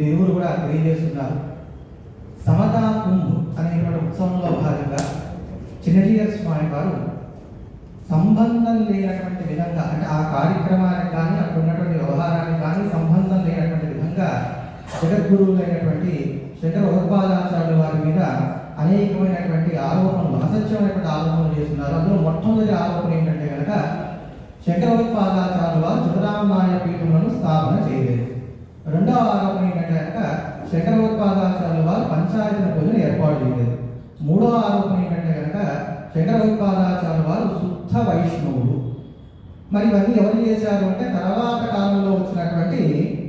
వీరి ఇరువురు కూడా తెలియజేస్తున్నారు. సమతా కుంభ్ అనేటువంటి ఉత్సవంలో భాగంగా చిన్నజీయర్ స్వామి వారు సంబంధం లేనటువంటి విధంగా అంటే ఆ కార్యక్రమానికి కానీ అక్కడ ఉన్నటువంటి వ్యవహారానికి కానీ సంబంధం లేనటువంటి విధంగా జగద్గురువులైనటువంటి శంకర భగవత్పాదాచార్యుల వారి మీద అనేకమైనటువంటి ఆరోపణలు అసత్యమైనటువంటి ఆరోపణలు చేస్తున్నారు. అందులో మొట్టమొదటి ఆరోపణ ఏంటంటే కనుక శంకర భగవత్పాదాచార్యుల వారు చుటరామాయ పీఠములను స్థాపన చేయలేదు. రెండవ ఆరోపణ ఏంటంటే కనుక శంకరోత్పాదాచార్యుల వారు పంచాయతీ పూజను ఏర్పాటు చేయలేదు. మూడవ ఆరోపణ ఏంటంటే కనుక శంకరోత్పాదాచార్యుల వారు శుద్ధ వైష్ణవుడు. మరి ఇవన్నీ ఎవరు చేశారు అంటే తర్వాత కాలంలో వచ్చినటువంటి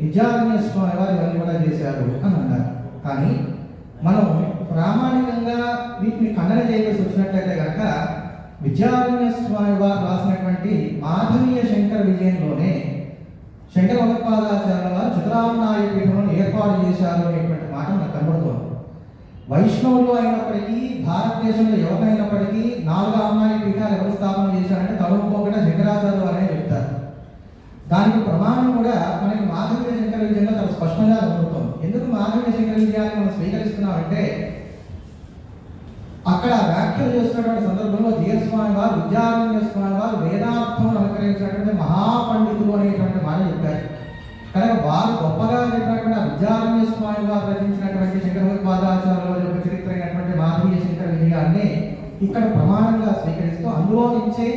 విద్యారణ్య స్వామి వారు ఇవన్నీ కూడా చేశారు అని అన్నారు. కానీ మనం ప్రామాణికంగా వీటిని ఖండన చేయవలసి వచ్చినట్లయితే కనుక విద్యారణ్య స్వామి వారు రాసినటువంటి మాధవీయ శంకర విజయంలోనే శంకర భగవత్పాదాచార్యుల చిత్రామనాయ పీఠములను ఏర్పాటు చేశారు అనేటువంటి మాట మనకు కనబడుతోంది. వైష్ణవులు అయినప్పటికీ భారతదేశంలో ఎవరైనప్పటికీ నాలుగు అమ్మాయి పీఠాలు ఎవరు స్థాపన చేశారంటే తరుముకోకుండా శంకరాచార్యులు అనే చెప్తారు. దానికి ప్రమాణం కూడా మనకి మాధవీయ శంకర విజయంలో చాలా స్పష్టంగా కనబడుతుంది. ఎందుకు మాధవీయ శంకర విజయాన్ని మనం స్వీకరిస్తున్నామంటే అక్కడ వ్యాఖ్యలు చేస్తున్నటువంటి సందర్భంలో జీఎస్ స్వామి వారు విద్యారణ్య స్వామి వారు వేదార్థం అలంకరించినటువంటి మహాపండితులు అనేటువంటి మాట చెప్పారు. కనుక వారు గొప్పగా చెప్పినటువంటి ఆ విద్యారణ్య స్వామి వారు రచించినటువంటి శంకరపాదాచార్యుల యొక్క చరిత్ర అయినటువంటి మాధవీయ శంకర విజయాన్ని ఇక్కడ ప్రమాణంగా స్వీకరిస్తూ అందులో నుంచే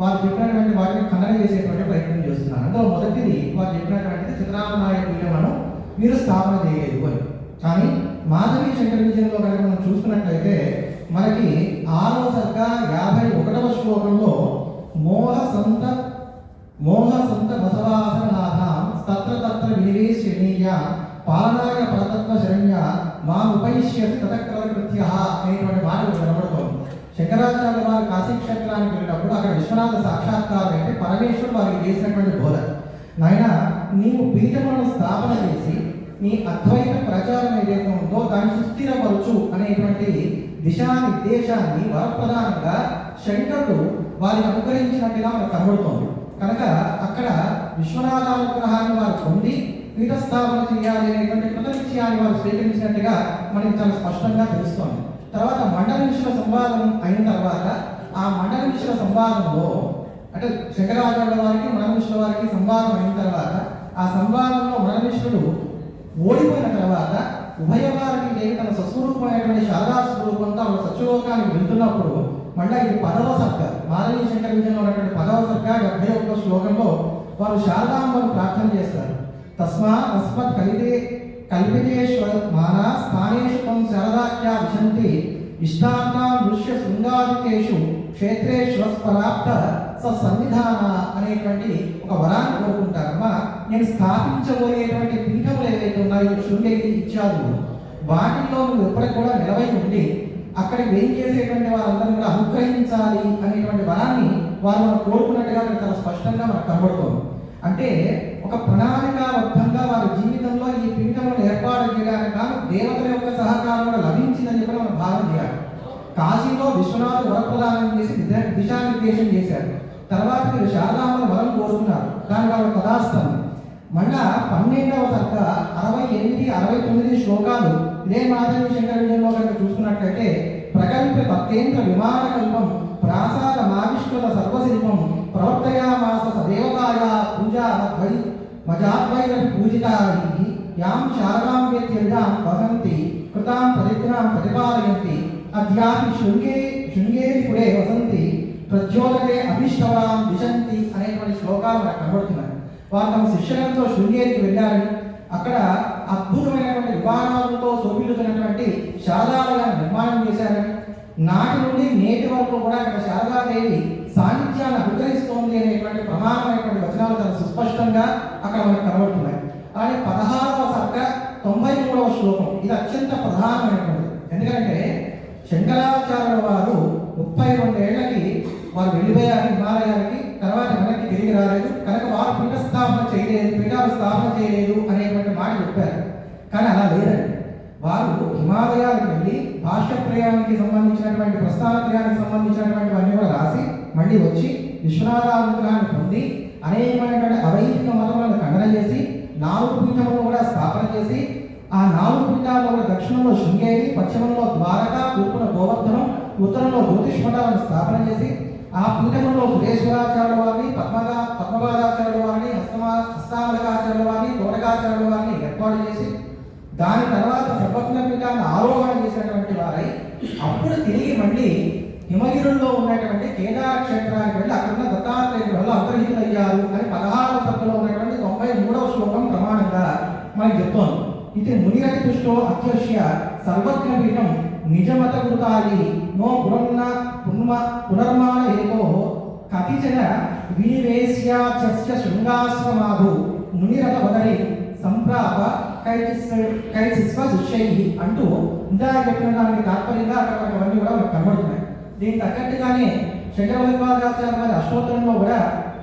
వారు చెప్పినటువంటి వాటిని ఖండన చేసేటువంటి ప్రయత్నం చేస్తున్నారు. అందులో మొదటిది వారు చెప్పినటువంటిది చిత్రామనాయ మనం మీరు స్థాపన చేయలేదు అని. కానీ మాధవీ శంకర విజయంలో కనుక మనం చూసుకున్నట్లయితే మనకి ఆరో సర్గ యాభై ఒకటవ శ్లోకంలో మోహ సంత మోహ సంత బసవాసనాథ తత్ర తత్ర పాలనాయ పరతత్వ శరణ్య మా ఉపైష్యసి తతకృత్య అనేటువంటి మాట కనబడుతోంది. శంకరాచార్య వారు కాశీక్షేత్రానికి వెళ్ళినప్పుడు అక్కడ విశ్వనాథ సాక్షాత్కారం అంటే పరమేశ్వరుడు వారికి చేసినటువంటి బోధ. నాయన నీవు పీఠములను స్థాపన చేసి నీ అద్వైత ప్రచారం ఏదైతే ఉందో దాన్ని సుస్థిరపరచు అనేటువంటి దిశానిర్దేశాన్ని వరప్రధానంగా శంకరుడు వారిని అనుగ్రహించినట్టుగా మనకు కనబడుతోంది. కనుక అక్కడ విశ్వనాథానుగ్రహాన్ని వారు పొంది పీఠస్థాపన చేయాలి అనేటువంటి కృతనిశ్చయాన్ని విషయాన్ని వారు స్వీకరించినట్టుగా మనకి చాలా స్పష్టంగా తెలుస్తోంది. తర్వాత మండల విషయ సంవాదం అయిన తర్వాత ఆ మండల విషయ సంవాదంలో అంటే శంకరాచార్యుల వారికి మనమిశ్వ వారికి సంవాదం అయిన తర్వాత ఆ సంవాదంలో మనమిశ్వరుడు ఓడిపోయిన తర్వాత ఉభయ వారికి లేని తన సస్వరూపమైనటువంటి శారదా స్వరూపంతో ఆమె సత్యలోకానికి వెళ్తున్నప్పుడు మళ్ళీ ఇది పదవ సర్గ. మాధవీ శంకర విజయంలో ఉన్నటువంటి పదవ సర్గ డెబ్బై ఒక్క శ్లోకంలో వారు శారదాంబను ప్రార్థన చేస్తారు. తస్మా అస్మత్ కలితే కల్పితేశ్వర మానా స్థానేషు త్వం శారదాఖ్యా విశంతి. ఇష్టాంతా దృశ్య శృంగాదికేషు క్షేత్రేశ్వస్పరాప్త సో సన్నిధాన అనేటువంటి ఒక వరాన్ని కోరుకుంటారమ్మా. నేను స్థాపించబోయేటువంటి పీఠములు ఏవైతే ఉన్నాయో శృంగేరి ఇత్యాదులు వాటిల్లో నువ్వు ఎప్పటికి కూడా నిలవై ఉండి అక్కడికి వెయిట్ చేసేటువంటి వారందరూ కూడా అనుగ్రహించాలి అనేటువంటి వరాన్ని వారు మనం కోరుకున్నట్టుగా మనకు చాలా స్పష్టంగా మనకు కనబడుతుంది. అంటే ఒక ప్రణాళికాబద్ధంగా వారి జీవితంలో ఈ పీఠములను ఏర్పాటు చేయడానికి గాను దేవతల యొక్క సహకారం కూడా లభించిందని చెప్పి మనం భావన చేయాలి. కాశీలో విశ్వనాథ్ వరప్రదానం చేసి దిశానిర్దేశం చేశారు. తర్వాత మీరు శారదాంబల వరం కోరుతున్నారు. దాని వాళ్ళ పదార్థం మళ్ళా పన్నెండవ సర్గ అరవై ఎనిమిది అరవై తొమ్మిది శ్లోకాలు ఇదే మాధవి శంకర విజయంలో కనుక చూసుకున్నట్లయితే ప్రకల్ప భక్తేంద్ర విమాన కల్పం ప్రాసాద మావిష్కృత సర్వశిల్పం ప్రవర్తయామాస సదేవతాయ పూజా మధ్వై మజాద్వైర పూజితాయి యాం శారదాం వ్యత్యజాం వసంతి కృతాం ప్రతిజ్ఞాం ప్రతిపాదయంతి అధ్యాపి శృంగే శృంగేరి పురే వసంతి ప్రజ్యోదకే అభిష్టవరాం దిశంతి అనేటువంటి శ్లోకాలు మనకు కనబడుతున్నాయి వారు తమ శిష్యులతో శృంగేరికి వెళ్ళారని అక్కడ అద్భుతమైనటువంటి విమానాలతో శోభిల్లుతున్నటువంటి శారదాలయాన్ని నిర్మాణం చేశారని నాటి నుండి నేటి వరకు కూడా అక్కడ శారదాదేవి సాన్నిధ్యాన్ని అనుగ్రహిస్తోంది అనేటువంటి ప్రమాణమైనటువంటి వచనాలు చాలా సుస్పష్టంగా అక్కడ మనకు కనబడుతున్నాయి. అలాగే పదహారవ సర్గ తొంభై మూడవ శ్లోకం ఇది అత్యంత ప్రధానమైనటువంటిది. ఎందుకంటే శంకరాచార్యుల వారు ముప్పై రెండేళ్ళకి వారు వెళ్ళిపోయారు హిమాలయానికి తర్వాత వెనక్కి తిరిగి రాలేదు. కనుక వారు పీఠస్థాపన చేయలేదు పీఠాలు స్థాపన చేయలేదు అనేటువంటి మాట చెప్పారు. కానీ అలా లేదండి. వారు హిమాలయాలకు వెళ్ళి భాష్య ప్రయాణానికి సంబంధించినటువంటి ప్రస్థాన ప్రయాణానికి సంబంధించినటువంటివన్నీ కూడా రాసి మళ్ళీ వచ్చి విశ్వనాథానుగ్రహాన్ని పొంది అనేకమైనటువంటి అవైదిక మతములను ఖండన చేసి నాలుగు పీఠములను కూడా స్థాపన చేసి ఆ నాలుగు పీఠాల్లో కూడా దక్షిణంలో శృంగేరి పశ్చిమంలో ద్వారక తూర్పున గోవర్ధనం ఉత్తరంలో జ్యోతిష్మఠాలను స్థాపన చేసి ఆ పీఠంలో సురేశ్వరాచార్యుల వారిని పద్మగా పద్మపాదాచార్యుల వారిని హస్తమా హస్తామలకాచార్యుల వారిని తోటకాచార్యుల వారిని ఏర్పాటు చేసి దాని తర్వాత సర్వజ్ఞ పీఠాన్ని ఆరోహణ చేసినటువంటి వారై అప్పుడు తిరిగి మళ్ళీ హిమగిరుల్లో ఉన్నటువంటి కేదార క్షేత్రానికి వెళ్ళి అక్కడ ఉన్న దత్తాత్రేయుల వల్ల అంతర్హితులయ్యారు అని పదహారవ సభలో ఉన్నటువంటి తొంభై మూడవ శ్లోకం ప్రమాణంగా మనకి చెప్తోంది. ఇది మునిగతి దృష్టిలో అత్యవశ్య సర్వజ్ఞ పీఠం నిజమత కృతాయి నో పునర్న పున్మ పునర్మాణ ఏకో కతిచన వినివేశ్యాచస్య శృంగాశ్రమాదు మునిరథ వదరి సంప్రాప కైచిస్వ శిష్యై అంటూ ఇందాక చెప్పిన దానికి తాత్పర్యంగా అక్కడ అవన్నీ కూడా మనకు కనబడుతున్నాయి. దీనికి తగ్గట్టుగానే శంకరవైపాదాచార్య వారి అష్టోత్తరంలో కూడా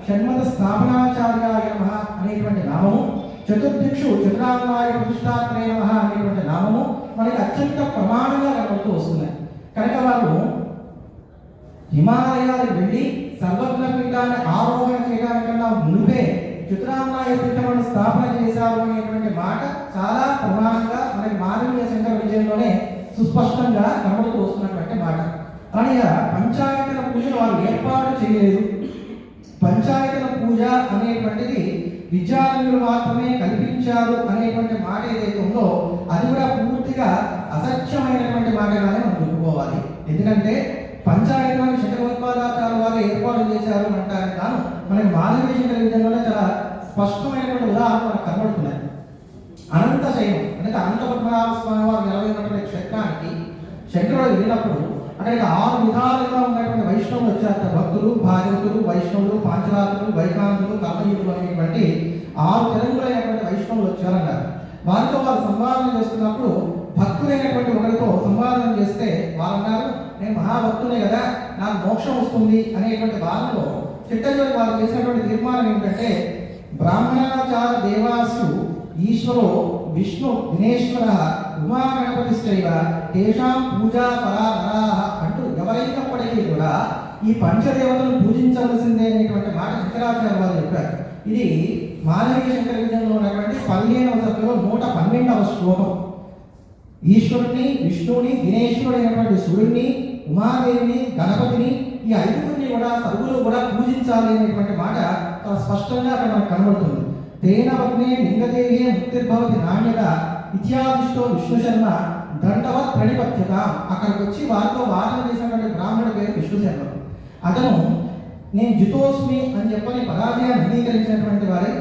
షణ్మత స్థాపనాచార్యాయ నమ అనేటువంటి నామము చతుర్దిక్షు చతురాంగాయ ప్రతిష్టాత్రయ నమ అనేటువంటి నామము మనకి అత్యంత ప్రమాణంగా కనబడుతూ వస్తున్నాయి. కనుక వారు హిమాలయాలకు వెళ్ళి సర్వజ్ఞ పీఠాన్ని ఆరోహణ చేయడానికన్నా మునిపే చిత్రామాయ పీఠమును స్థాపన చేశారు అనేటువంటి మాట చాలా ప్రమాణంగా మనకి మానవీయ శంకర విజయంలోనే సుస్పష్టంగా కనబడుతూ వస్తున్నటువంటి మాట. కానీ ఆ పంచాయతీల పూజను వారు ఏర్పాటు చేయలేదు. పంచాయతీల పూజ అనేటువంటిది విద్యార్థులు మాత్రమే కల్పించారు అనేటువంటి మాట ఏదైతే ఉందో అది కూడా పూర్తిగా అసత్యమైనటువంటి మాటగానే మనం చెప్పుకోవాలి. ఎందుకంటే పంచాయతీలను శంకరోత్పాదాచార్య వారు ఏర్పాటు చేశారు అంటారు కాను మనకి మానవీయ శంకర చాలా స్పష్టమైనటువంటి ఉదాహరణ మనకు కనబడుతున్నాయి. అనంత శైవం అంటే అనంత పద్మనాభ స్వామి వారు నిలవైనటువంటి క్షేత్రానికి శంకరుడు వెళ్ళినప్పుడు అక్కడికి ఆరు విధాలుగా ఉన్నటువంటి వైష్ణవులు వచ్చారు. భక్తులు భాగవతులు వైష్ణవులు పాంచరాతులు వైకాంతులు కర్మయులు అనేటువంటి ఆరు తెలుగులైనటువంటి వైష్ణవులు వచ్చారన్నారు. వారితో వారు సంవాదం చేస్తున్నప్పుడు భక్తులైనటువంటి ఒకరితో సంవాదం చేస్తే వారు అన్నారు నేను మహాభక్తునే కదా నాకు మోక్షం వస్తుంది అనేటువంటి భావనలో చిట్టజోడి వారు చేసినటువంటి తీర్మానం ఏంటంటే బ్రాహ్మణాచార దేవాసు ఈశ్వరో విష్ణు దినేశ్వర ఉమా గణపతిశ్చైవ తేషాం పూజా పరాధరాః అంటూ ఎవరైనప్పటికీ కూడా ఈ పంచదేవతలను పూజించవలసిందే అనేటువంటి మాట శంకరాచార్య వారు చెప్పారు. ఇది మానవీయ శంకర విజయంలో ఉన్నటువంటి పదిహేనవ సభలో నూట పన్నెండవ శ్లోకం. ఈశ్వరుని విష్ణువుని దినేశ్వరుడు అయినటువంటి సూర్యుడిని ఉమాదేవిని గణపతిని ఈ ఐదుగురిని కూడా సర్వులు కూడా పూజించాలి అనేటువంటి మాట చాలా స్పష్టంగా అక్కడ మనకు కనబడుతుంది. తేన వగ్నే లింగదేహే ముక్తిర్భవతి నాణ్యత ఇత్యాదిష్టో విష్ణు శర్మ దండవత్ ప్రణిపత్యత. అక్కడికి వచ్చి వారితో వాదన చేసినటువంటి బ్రాహ్మణుడి పేరు విష్ణు శర్మ. అతను నేను జితోస్మి అని చెప్పని పరాజయాన్ని అంగీకరించినటువంటి వారే